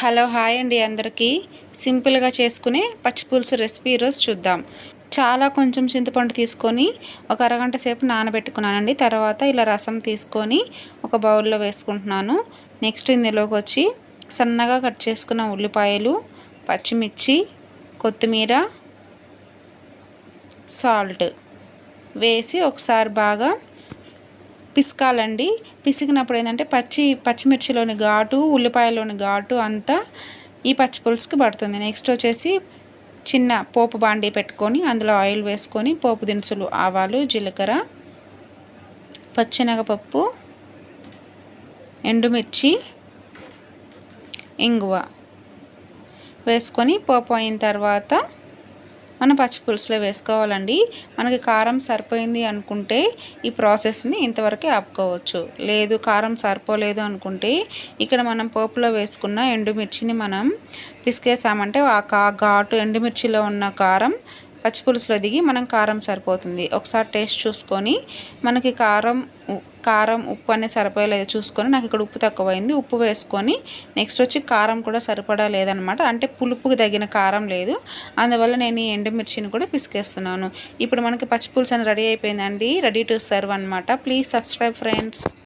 Hello hi అండి అందరికీ. సింపుల్గా చేసుకునే పచ్చిపులుసు రెసిపీ ఈరోజు చూద్దాం. చాలా కొంచెం చింతపండు తీసుకొని ఒక అరగంట సేపు నానబెట్టుకున్నానండి. తర్వాత ఇలా రసం తీసుకొని ఒక బౌల్లో వేసుకుంటున్నాను. నెక్స్ట్ ఇందులోకి వచ్చి సన్నగా కట్ చేసుకున్న ఉల్లిపాయలు పచ్చిమిర్చి కొత్తిమీర సాల్ట్ వేసి ఒకసారి బాగా పిసకాలండి. పిసికినప్పుడు ఏంటంటే పచ్చి పచ్చిమిర్చిలోని ఘాటు ఉల్లిపాయలోని ఘాటు అంతా ఈ పచ్చి పులుసుకి పడుతుంది. నెక్స్ట్ వచ్చేసి చిన్న పోపు బాండీ పెట్టుకొని అందులో ఆయిల్ వేసుకొని పోపు దినుసులు ఆవాలు జీలకర్ర పచ్చినగపప్పు ఎండుమిర్చి ఇంగువ వేసుకొని పోపు అయిన తర్వాత మనం పచ్చి పులుసులో వేసుకోవాలండి. మనకి కారం సరిపోయింది అనుకుంటే ఈ ప్రాసెస్ని ఇంతవరకే ఆపుకోవచ్చు. లేదు కారం సరిపోలేదు అనుకుంటే ఇక్కడ మనం పోపులో వేసుకున్న ఎండుమిర్చిని మనం పిసికేసామంటే ఆ ఘాటు ఎండుమిర్చిలో ఉన్న కారం పచ్చిపులుసులో దిగి మనం కారం సరిపోతుంది. ఒకసారి టేస్ట్ చూసుకొని మనకి కారం కారం ఉప్పు అనేది సరిపోయలేదు చూసుకొని నాకు ఇక్కడ ఉప్పు తక్కువైంది. ఉప్పు వేసుకొని నెక్స్ట్ వచ్చి కారం కూడా సరిపడా లేదనమాట అంటే పులుపుకి తగిన కారం లేదు. అందువల్ల నేను ఈ ఎండుమిర్చిని కూడా పిసికేస్తున్నాను. ఇప్పుడు మనకి పచ్చిపులుసు అని రెడీ అయిపోయిందండి. రెడీ టు సర్వ్ అనమాట ప్లీజ్ సబ్స్క్రైబ్ ఫ్రెండ్స్